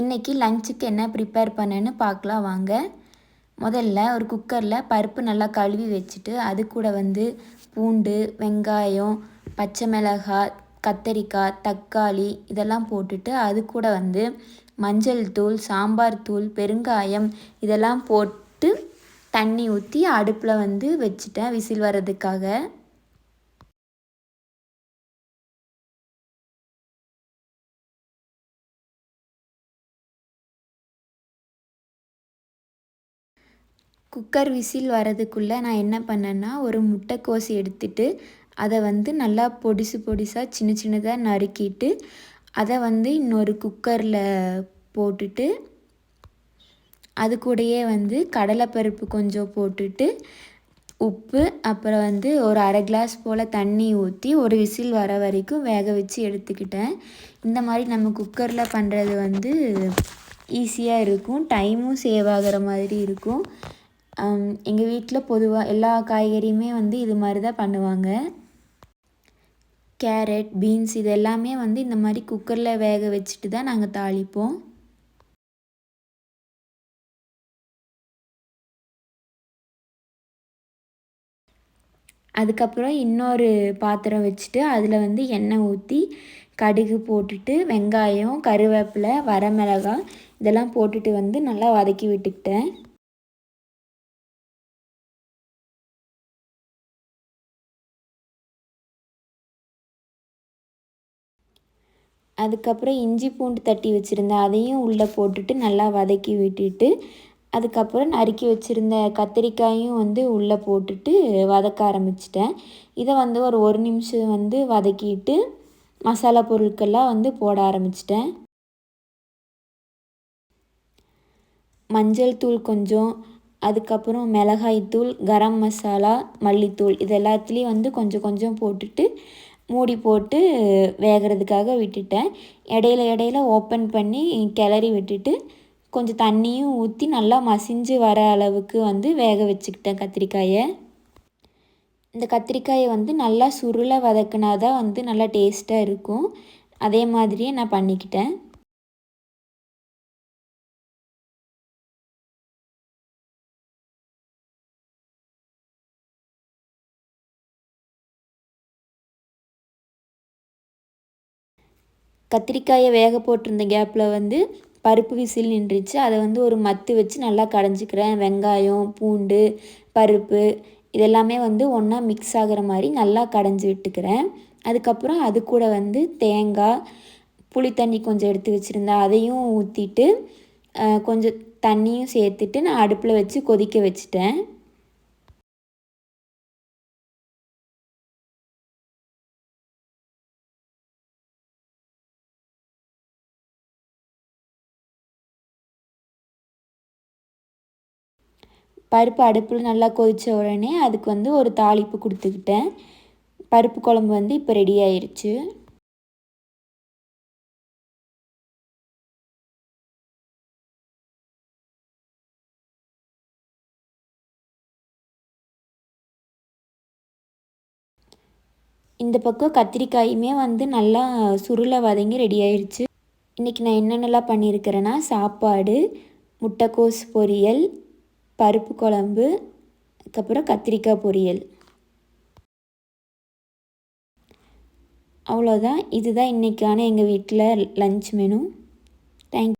இன்றைக்கி லஞ்சுக்கு என்ன ப்ரிப்பேர் பண்ணேன்னு பார்க்கலாம் வாங்க. முதல்ல ஒரு குக்கரில் பருப்பு நல்லா கழுவி வச்சுட்டு அது கூட வந்து பூண்டு வெங்காயம் பச்சை மிளகாய் கத்தரிக்காய் தக்காளி இதெல்லாம் போட்டுட்டு அது கூட வந்து மஞ்சள் தூள் சாம்பார் தூள் பெருங்காயம் இதெல்லாம் போட்டு தண்ணி ஊற்றி அடுப்பில் வந்து வச்சுட்டேன் விசில் வர்றதுக்காக. குக்கர் விசில் வரதுக்குள்ளே நான் என்ன பண்ணேன்னா ஒரு முட்டைக்கோஸ் எடுத்துட்டு அதை வந்து நல்லா பொடிசு பொடிசாக சின்ன சின்னதாக நறுக்கிட்டு அதை வந்து இன்னொரு குக்கரில் போட்டுட்டு அது கூடயே வந்து கடலைப்பருப்பு கொஞ்சம் போட்டுட்டு உப்பு அப்புறம் வந்து ஒரு அரை கிளாஸ் போல் தண்ணி ஊற்றி ஒரு விசில் வர வரைக்கும் வேக வச்சு எடுத்துக்கிட்டேன். இந்த மாதிரி நம்ம குக்கரில் பண்ணுறது வந்து ஈஸியாக இருக்கும். டைமும் சேவ் ஆகிற மாதிரி இருக்கும். எங்கள் வீட்டில் பொதுவாக எல்லா காய்கறியுமே வந்து இது மாதிரி தான் பண்ணுவாங்க. கேரட் பீன்ஸ் இது எல்லாமே வந்து இந்த மாதிரி குக்கரில் வேக வச்சுட்டு தான் நாங்கள் தாளிப்போம். அதுக்கப்புறம் இன்னொரு பாத்திரம் வச்சுட்டு அதில் வந்து எண்ணெய் ஊற்றி கடுகு போட்டுட்டு வெங்காயம் கருவேப்பிலை வரமிளகாய் இதெல்லாம் போட்டுட்டு வந்து நல்லா வதக்கி விட்டுக்கிட்டேன். அதுக்கப்புறம் இஞ்சி பூண்டு தட்டி வச்சுருந்தேன் அதையும் உள்ளே போட்டுட்டு நல்லா வதக்கி விட்டுட்டு அதுக்கப்புறம் நறுக்கி வச்சுருந்த கத்திரிக்காயும் வந்து உள்ளே போட்டுட்டு வதக்க ஆரம்பிச்சிட்டேன். இதை வந்து ஒரு ஒரு நிமிஷம் வந்து வதக்கிட்டு மசாலா பொருட்கள்லாம் வந்து போட ஆரம்பிச்சிட்டேன். மஞ்சள் தூள் கொஞ்சம் அதுக்கப்புறம் மிளகாய் தூள் கரம் மசாலா மல்லித்தூள் இது எல்லாத்துலேயும் வந்து கொஞ்சம் கொஞ்சம் போட்டுட்டு மூடி போட்டு வேகிறதுக்காக விட்டுட்டேன். இடையில இடையில ஓப்பன் பண்ணி கிளறி விட்டுட்டு கொஞ்சம் தண்ணியும் ஊற்றி நல்லா மசிஞ்சு வர அளவுக்கு வந்து வேக வச்சுக்கிட்டேன் கத்திரிக்காயை. இந்த கத்திரிக்காயை வந்து நல்லா சுருளை வதக்குனா தான் வந்து நல்லா டேஸ்ட்டாக இருக்கும். அதே மாதிரியே நான் பண்ணிக்கிட்டேன். கத்திரிக்காயை வேக போட்டிருந்த கேப்பில் வந்து பருப்பு விசில் நின்றுச்சு. அதை வந்து ஒரு மத்து வச்சு நல்லா கடைஞ்சிக்கிறேன். வெங்காயம் பூண்டு பருப்பு இதெல்லாமே வந்து ஒன்றா மிக்ஸ் ஆகிற மாதிரி நல்லா கடைஞ்சி விட்டுக்கிறேன். அதுக்கப்புறம் அது கூட வந்து தேங்காய் புளி தண்ணி கொஞ்சம் எடுத்து வச்சுருந்தேன். அதையும் ஊற்றிட்டு கொஞ்சம் தண்ணியும் சேர்த்துட்டு நான் அடுப்பில் வச்சு கொதிக்க வச்சுட்டேன். பருப்பு அடுப்பில் நல்லா கொதித்த உடனே அதுக்கு வந்து ஒரு தாளிப்பு கொடுத்துக்கிட்டேன். பருப்பு குழம்பு வந்து இப்போ ரெடி ஆயிடுச்சு இந்த பக்கம் கத்திரிக்காயுமே வந்து நல்லா சுருளை வதங்கி ரெடி ஆயிடுச்சு இன்றைக்கி நான் என்னென்னலாம் பண்ணியிருக்கிறேன்னா சாப்பாடு முட்டைக்கோஸ் பொரியல் பருப்பு குழம்பு அதுக்கப்புறம் கத்திரிக்காய் பொரியல். அவ்வளோதான் இதுதான் இன்றைக்கான எங்கள் வீட்டில் லன்ச் மெனு தேங்க்